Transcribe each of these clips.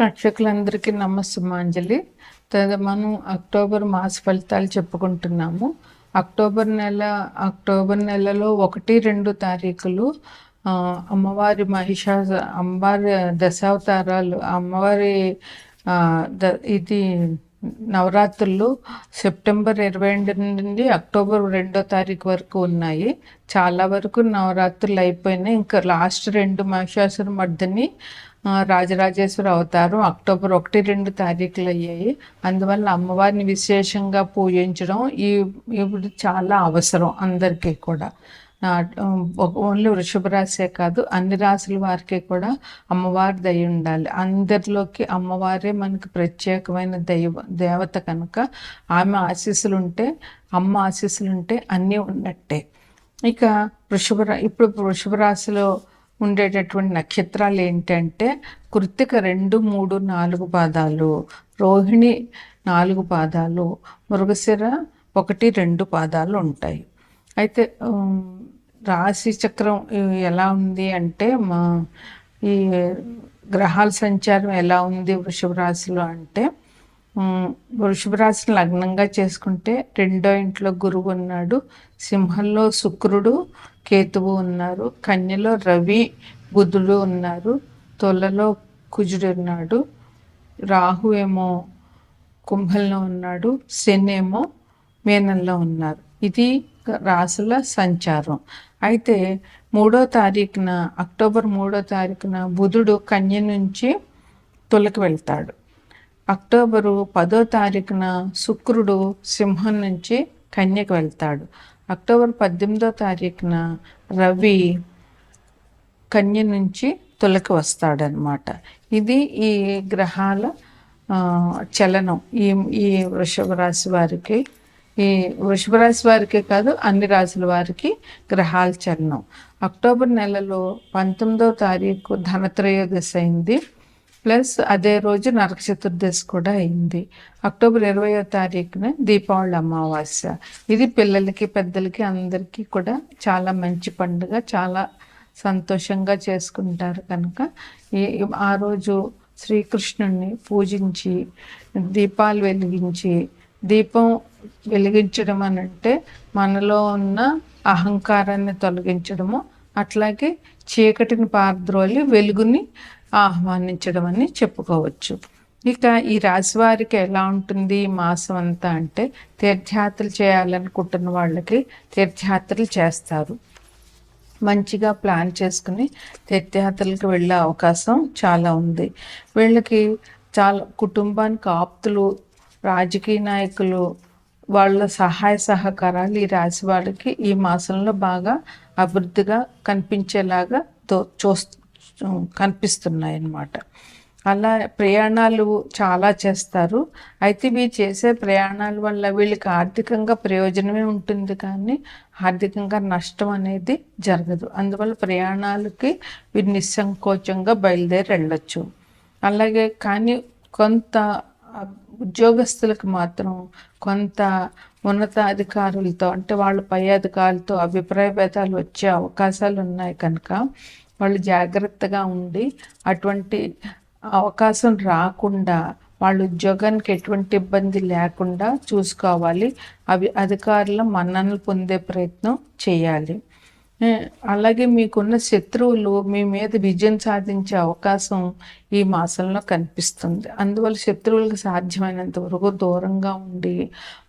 ప్రేక్షకులందరికీ నమస్సుమాంజలి. తద మనం అక్టోబర్ మాస ఫలితాలు చెప్పుకుంటున్నాము. అక్టోబర్ నెల అక్టోబర్ నెలలో ఒకటి రెండు తారీఖులు అమ్మవారి మహిషా అమ్మవారి దశావతారాలు అమ్మవారి ద ఇది నవరాత్రులు సెప్టెంబర్ ఇరవై రెండు నుండి అక్టోబర్ రెండో తారీఖు వరకు ఉన్నాయి. చాలా వరకు నవరాత్రులు అయిపోయినాయి. ఇంకా లాస్ట్ రెండు మహిషాసుర మర్దిని రాజరాజేశ్వరి అవతారం అక్టోబర్ ఒకటి రెండు తారీఖులు అయ్యాయి. అందువల్ల అమ్మవారిని విశేషంగా పూజించడం ఈ ఇప్పుడు చాలా అవసరం అందరికీ కూడా. ఓన్లీ వృషభ రాశే కాదు అన్ని రాశుల వారికి కూడా అమ్మవారి దయ ఉండాలి. అందరిలోకి అమ్మవారే మనకి ప్రత్యేకమైన దైవ దేవత కనుక ఆమె ఆశీస్సులు ఉంటే అమ్మ ఆశీస్సులు ఉంటే అన్నీ ఉన్నట్టే. ఇక వృషభ రా- ఇప్పుడు వృషభ రాశిలో ఉండేటటువంటి నక్షత్రాలు ఏంటంటే కృత్తిక రెండు మూడు నాలుగు పాదాలు రోహిణి నాలుగు పాదాలు మృగశిర ఒకటి రెండు పాదాలు ఉంటాయి. అయితే రాశి చక్రం ఎలా ఉంది అంటే మా ఈ గ్రహాల సంచారం ఎలా ఉంది వృషభ రాశిలో అంటే వృషభ రాశిని లగ్నంగా చేసుకుంటే రెండో ఇంట్లో గురువు ఉన్నాడు సింహంలో శుక్రుడు కేతువు ఉన్నారు కన్యలో రవి బుధుడు ఉన్నారు తొలలో కుజుడు ఉన్నాడు రాహు ఏమో కుంభంలో ఉన్నాడు శని ఏమో మేనంలో ఉన్నారు. ఇది రాసుల సంచారం. అయితే మూడో తారీఖున అక్టోబర్ మూడో తారీఖున బుధుడు కన్య నుంచి తొలకి వెళ్తాడు. అక్టోబరు పదో తారీఖున శుక్రుడు సింహం నుంచి కన్యకు వెళ్తాడు. అక్టోబర్ పద్దెనిమిదో తారీఖున రవి కన్య నుంచి తులకి వస్తాడనమాట ఇది ఈ గ్రహాల చలనం. ఈ ఈ వృషభ రాశి వారికి ఈ వృషభ రాశి వారికే కాదు అన్ని రాశుల వారికి గ్రహాల చలనం. అక్టోబర్ నెలలో పంతొమ్మిదో తారీఖు ధనత్రయోదశి అయింది. ప్లస్ అదే రోజు నరక చతుర్దశి కూడా అయింది. అక్టోబర్ ఇరవయో తారీఖున దీపావళి అమావాస్య. ఇది పిల్లలకి పెద్దలకి అందరికీ కూడా చాలా మంచి పండుగ. చాలా సంతోషంగా చేసుకుంటారు కనుక. ఈ ఆ రోజు శ్రీకృష్ణుణ్ణి పూజించి దీపాలు వెలిగించి దీపం వెలిగించడం అని అంటే మనలో ఉన్న అహంకారాన్ని తొలగించడము అట్లాగే చీకటిని పారద్రోలి వెలుగుని ఆహ్వానించడం అని చెప్పుకోవచ్చు. ఇక ఈ రాశి వారికి ఎలా ఉంటుంది? మాసం అంతా అంటే తీర్థయాత్రలు చేయాలనుకుంటున్న వాళ్ళకి తీర్థయాత్రలు చేస్తారు. మంచిగా ప్లాన్ చేసుకుని తీర్థయాత్రలకు వెళ్ళే అవకాశం చాలా ఉంది. వీళ్ళకి చాలా కుటుంబానికి ఆప్తులు రాజకీయ నాయకులు వాళ్ళ సహాయ సహకారాలు ఈ రాశి వాళ్ళకి ఈ మాసంలో బాగా అభివృద్ధిగా కనిపించేలాగా తో చూస్ కనిపిస్తున్నాయి అన్నమాట అలా ప్రయాణాలు చాలా చేస్తారు. అయితే వీళ్ళు చేసే ప్రయాణాల వల్ల వీళ్ళకి ఆర్థికంగా ప్రయోజనమే ఉంటుంది కానీ ఆర్థికంగా నష్టం అనేది జరగదు. అందువల్ల ప్రయాణాలకి వీరు నిస్సంకోచంగా బయలుదేరి వెళ్ళొచ్చు. అలాగే కానీ కొంత ఉద్యోగస్తులకు మాత్రం కొంత ఉన్నతాధికారులతో అంటే వాళ్ళ పై అధికారులతో అభిప్రాయ భేదాలు వచ్చే అవకాశాలు ఉన్నాయి కనుక వాళ్ళు జాగ్రత్తగా ఉండి అటువంటి అవకాశం రాకుండా వాళ్ళ ఉద్యోగానికి ఎటువంటి ఇబ్బంది లేకుండా చూసుకోవాలి. అవి అధికారుల మన్ననలు పొందే ప్రయత్నం చేయాలి. అలాగే మీకున్న శత్రువులు మీ మీద విజయం సాధించే అవకాశం ఈ మాసంలో కనిపిస్తుంది. అందువల్ల శత్రువులకు సాధ్యమైనంత వరకు దూరంగా ఉండి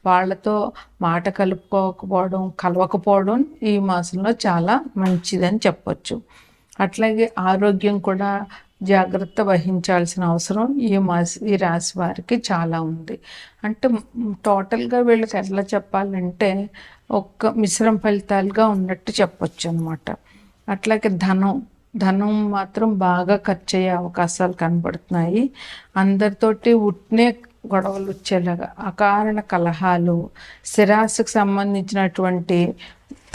వాళ్ళతో మాట కలుపుకోకపోవడం కలవకపోవడం ఈ మాసంలో చాలా మంచిదని చెప్పొచ్చు. అట్లాగే ఆరోగ్యం కూడా జాగ్రత్త వహించాల్సిన అవసరం ఈ మాస ఈ రాశి వారికి చాలా ఉంది. అంటే టోటల్గా వీళ్ళకి ఎట్లా చెప్పాలంటే ఒక్క మిశ్రమ ఫలితాలుగా ఉన్నట్టు చెప్పొచ్చు అనమాట అట్లాగే ధనం ధనం మాత్రం బాగా ఖర్చు అయ్యే అవకాశాలు కనబడుతున్నాయి. అందరితోటి ఉట్నే గొడవలు వచ్చేలాగా అకారణ కలహాలు స్థిరాశకు సంబంధించినటువంటి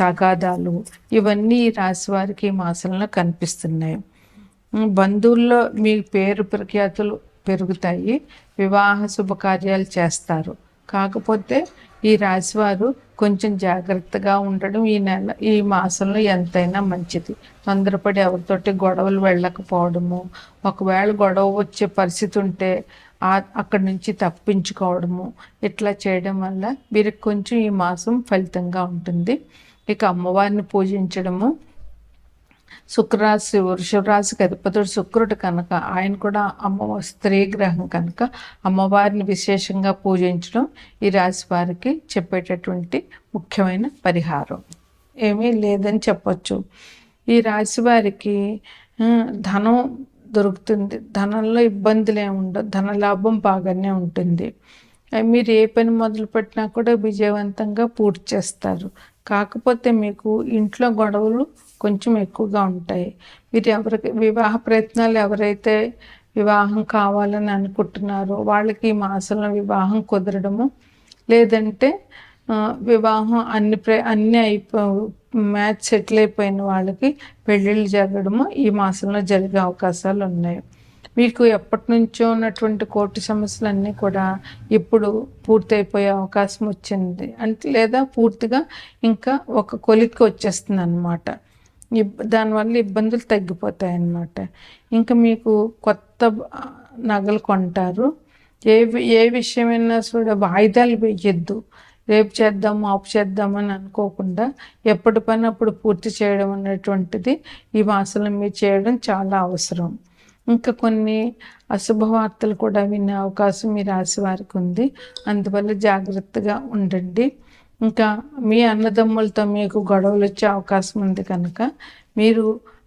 తగాదాలు ఇవన్నీ ఈ రాశి వారికి ఈ మాసంలో కనిపిస్తున్నాయి. బంధువుల్లో మీ పేరు ప్రఖ్యాతులు పెరుగుతాయి. వివాహ శుభకార్యాలు చేస్తారు. కాకపోతే ఈ రాశివారు కొంచెం జాగ్రత్తగా ఉండడం ఈ నెల ఈ మాసంలో ఎంతైనా మంచిది. తొందరపడి ఎవరితోటి గొడవలు వెళ్ళకపోవడము ఒకవేళ గొడవ వచ్చే పరిస్థితి ఉంటే అక్కడి నుంచి తప్పించుకోవడము ఇట్లా చేయడం వల్ల వీరికి కొంచెం ఈ మాసం ఫలితంగా ఉంటుంది. ఇక అమ్మవారిని పూజించడము శుక్రరాశి వృషభ రాశికి అధిపతుడు శుక్రుడు కనుక ఆయన కూడా అమ్మ స్త్రీ గ్రహం కనుక అమ్మవారిని విశేషంగా పూజించడం ఈ రాశి వారికి చెప్పేటటువంటి ముఖ్యమైన పరిహారం. ఏమీ లేదని చెప్పొచ్చు. ఈ రాశి వారికి ధనం దొరుకుతుంది. ధనంలో ఇబ్బందులు ఏమి ఉండవు ధన లాభం బాగానే ఉంటుంది. మీరు ఏ పని మొదలు పెట్టినా కూడా విజయవంతంగా పూర్తి చేస్తారు. కాకపోతే మీకు ఇంట్లో గొడవలు కొంచెం ఎక్కువగా ఉంటాయి. మీరు ఎవరికి వివాహ ప్రయత్నాలు ఎవరైతే వివాహం కావాలని అనుకుంటున్నారో వాళ్ళకి ఈ మాసంలో వివాహం కుదరడము లేదంటే వివాహం అన్ని ప్ర అన్నీ అయిపో మ్యాచ్ సెటిల్ అయిపోయిన వాళ్ళకి పెళ్ళిళ్ళు జరగడము ఈ మాసంలో జరిగే అవకాశాలు ఉన్నాయి. మీకు ఎప్పటి నుంచో ఉన్నటువంటి కోర్టు సమస్యలన్నీ కూడా ఇప్పుడు పూర్తయిపోయే అవకాశం వచ్చింది. అంటే లేదా పూర్తిగా ఇంకా ఒక కొలిక్కి వచ్చేస్తుంది అనమాట దానివల్ల ఇబ్బందులు తగ్గిపోతాయి అన్నమాట ఇంకా మీకు కొత్త నగలు కొంటారు. ఏ ఏ విషయమైనా కూడా వాయిదాలు వేయద్దు రేపు చేద్దాం ఆపు చేద్దామని అనుకోకుండా ఎప్పటి పని అప్పుడు పూర్తి చేయడం అనేటువంటిది ఈ మాసంలో మీరు చేయడం చాలా అవసరం. ఇంకా కొన్ని అశుభ వార్తలు కూడా వినే అవకాశం మీ రాశి వారికి ఉంది. అందువల్ల జాగ్రత్తగా ఉండండి. ఇంకా మీ అన్నదమ్ములతో మీకు గొడవలు వచ్చే అవకాశం ఉంది కనుక మీరు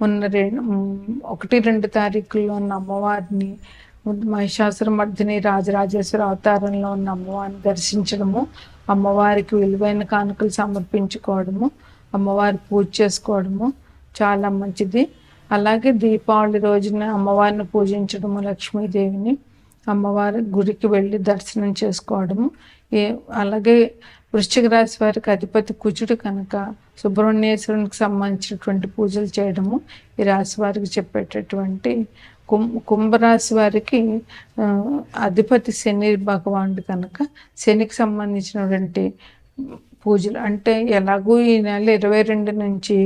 ఉన్న రెండు ఒకటి రెండు తారీఖుల్లో ఉన్న అమ్మవారిని మహిషాసుర మర్దిని రాజరాజేశ్వర అవతారంలో ఉన్న అమ్మవారిని దర్శించడము అమ్మవారికి విలువైన కానుకలు సమర్పించుకోవడము అమ్మవారి పూజ చేసుకోవడము చాలా మంచిది. అలాగే దీపావళి రోజున అమ్మవారిని పూజించడము లక్ష్మీదేవిని అమ్మవారి గుడికి వెళ్ళి దర్శనం చేసుకోవడము ఏ అలాగే వృశ్చిక రాశి వారికి అధిపతి కుజుడు కనుక సుబ్రహ్మణ్యేశ్వరునికి సంబంధించినటువంటి పూజలు చేయడము ఈ రాశి వారికి చెప్పేటటువంటి కుం కుంభరాశి వారికి అధిపతి శని భగవానుడు కనుక శనికి సంబంధించినటువంటి పూజలు. అంటే ఎలాగూ ఈ నెల ఇరవై రెండు నుంచి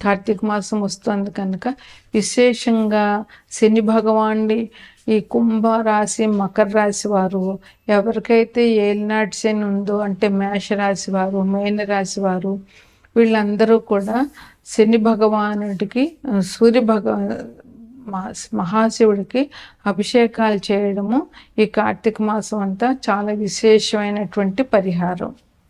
కార్తీక మాసం వస్తుంది కనుక విశేషంగా శని భగవానుడి ఈ కుంభ రాశి మకర రాశి వారు ఎవరికైతే ఏలినాటి శని ఉందో అంటే మేష రాశి వారు మేన రాశి వారు వీళ్ళందరూ కూడా శని భగవానుడికి సూర్య భగ మా- మహాశివుడికి అభిషేకాలు చేయడము ఈ కార్తీక మాసం అంతా చాలా విశేషమైనటువంటి పరిహారం.